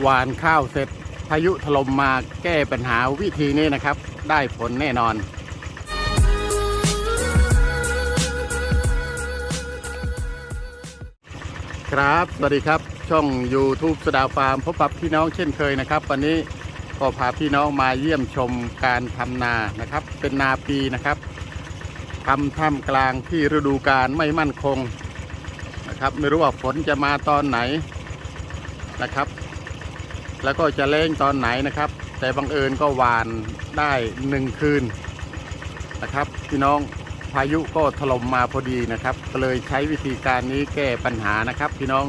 หวานข้าวเสร็จพายุถล่มมาแก้ปัญหาวิธีนี้นะครับ ได้ผลแน่นอน ครับ สวัสดีครับ ช่อง YouTube สดาฟาร์มพบกับพี่น้องเช่นเคยนะครับ วันนี้ก็พาพี่น้องมาเยี่ยมชมการทำนานะครับ เป็นนาปีนะครับทำท่ามกลางที่ฤดูกาลไม่มั่นคงนะครับ ไม่รู้ว่าฝนจะมาตอนไหนนะครับ แล้วก็จะเล่งตอนไหนนะครับ แต่บังเอิญก็หวานได้หนึ่งคืนนะครับพี่น้องพายุก็ถล่มมาพอดีนะครับ ก็เลยใช้วิธีการนี้แก้ปัญหานะครับ พี่น้อง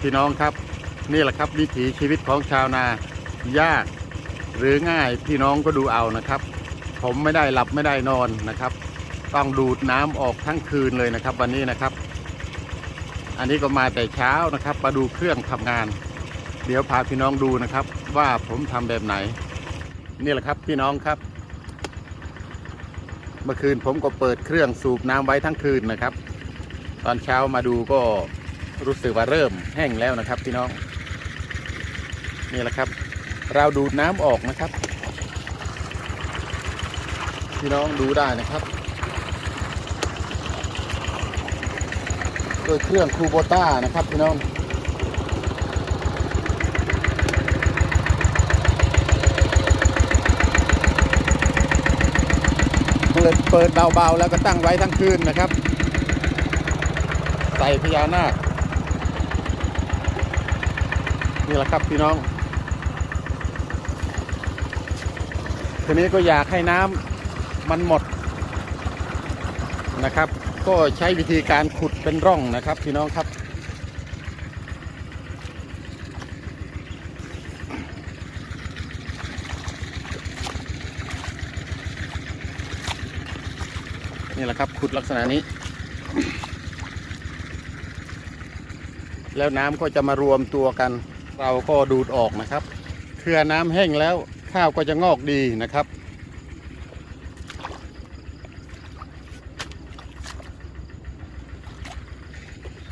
พี่น้องครับ นี่แหละครับวิถีชีวิตของชาวนายากหรือง่ายพี่น้องก็ดูเอานะครับ ผมไม่ได้หลับไม่ได้นอนนะครับ ต้องดูดน้ำออกทั้งคืนเลยนะครับ วันนี้นะครับ อันนี้ก็มาแต่เช้านะครับมาดูเครื่องทำงาน เดี๋ยวพาพี่น้องดูนะครับ ว่าผมทำแบบไหน นี่แหละครับพี่น้องครับ เมื่อคืนผมก็เปิดเครื่องสูบน้ำไว้ทั้งคืนนะครับ ตอนเช้ามาดูก็รู้สึกว่าเริ่มแห้งแล้วนะครับ พี่น้อง นี่แหละครับ เราดูดน้ำออกนะครับ พี่น้องดูได้นะครับโดยเครื่องคูโบต้านะครับพี่น้อง เลยเปิดเบาๆแล้วก็ตั้งไว้ทั้งคืนนะครับ ใส่พญานาคนี่แหละครับพี่น้อง ทีนี้ก็อยากให้น้ำมันหมดนะครับ ก็ใช้วิธีการขุดเป็นร่องนะครับพี่น้องครับ นี่แหละครับ ขุดลักษณะนี้ แล้วน้ำก็จะมารวมตัวกัน เราก็ดูดออกนะครับเพื่อน้ำแห้งแล้วข้าวก็จะงอกดีนะครับ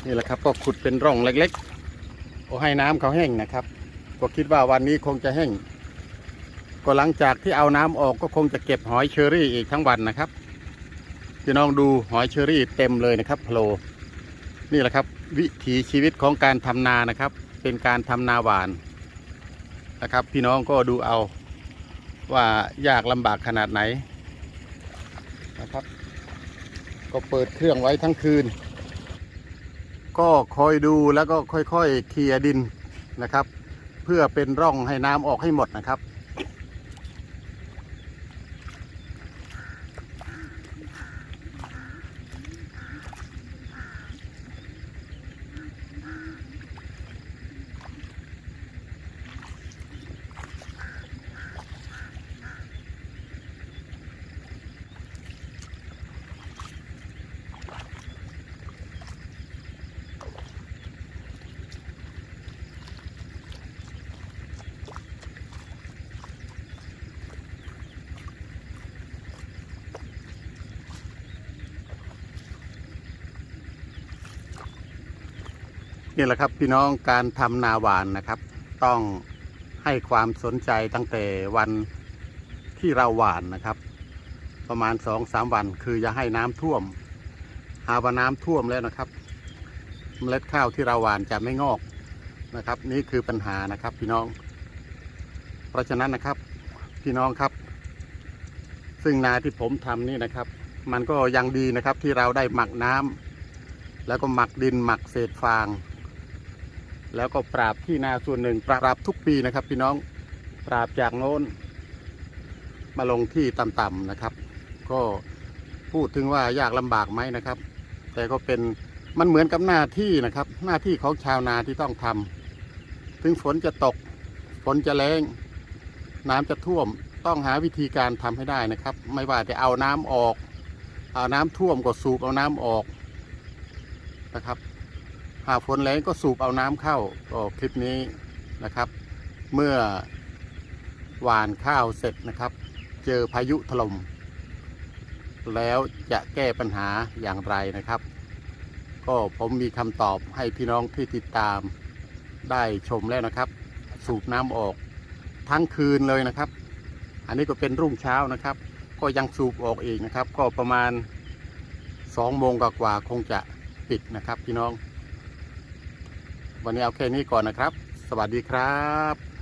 นี่แหละครับก็ขุดเป็นร่องเล็กๆก็ให้น้ำเขาแห้งนะครับ ก็คิดว่าวันนี้คงจะแห้งก็หลังจากที่เอาน้ำออกก็คงจะเก็บหอยเชอรี่อีกทั้งวันนะครับ พี่น้องดูหอยเชอรี่เต็มเลยนะครับโผล่นี่แหละครับ วิถีชีวิตของการทำนานะครับ เป็นการทำนาหวานนะครับ พี่น้องก็ดูเอาว่ายากลำบากขนาดไหนนะครับ ก็เปิดเครื่องไว้ทั้งคืน ก็คอยดูแล้วก็ค่อยๆเคลียดินนะครับ เพื่อเป็นร่องให้น้ำออกให้หมดนะครับ นี่แหละครับพี่น้องการทำนาหวานนะครับ ต้องให้ความสนใจตั้งแต่วันที่เราหวานนะครับ ประมาณสองสามวัน คืออย่าให้น้ำท่วม หาว่าน้ำท่วมแล้วนะครับ เมล็ดข้าวที่เราหวานจะไม่งอกนะครับ นี่คือปัญหานะครับ พี่น้อง เพราะฉะนั้นนะครับพี่น้องครับ ซึ่งนาที่ผมทำนี่นะครับ มันก็ยังดีนะครับที่เราได้หมักน้ำแล้วก็หมักดินหมักเศษฟาง แล้วก็ปราบที่นาส่วนหนึ่ง ปราบทุกปีนะครับ พี่น้องปราบจากโน้น มาลงที่ต่ำๆนะครับ ก็พูดถึงว่ายากลำบากไหมนะครับ แต่ก็เป็นมันเหมือนกับหน้าที่นะครับ หน้าที่ของชาวนาที่ต้องทำถึงฝนจะตก ฝนจะแรงน้ำจะท่วมต้องหาวิธีการทำให้ได้นะครับ ไม่ว่าจะเอาน้ำออก เอาน้ำท่วมก็สูบเอาน้ำออกนะครับ หากฝนแรงก็สูบเอาน้ำเข้าก็คลิปนี้นะครับ เมื่อหวานข้าวเสร็จนะครับ เจอพายุถลม่มแล้วจะแก้ปัญหาอย่างไรนะครับ ก็ผมมีคำตอบให้พี่น้องที่ติดตามได้ชมแล้วนะครับ สูบน้ำออกทั้งคืนเลยนะครับ อันนี้ก็เป็นรุ่งเช้านะครับ ก็ยังสูบออกอีกนะครับ ก็ประมาณ2โมงกว่าคงจะปิดนะครับพี่น้อง วันนี้เอาแค่นี้ก่อนนะครับ สวัสดีครับ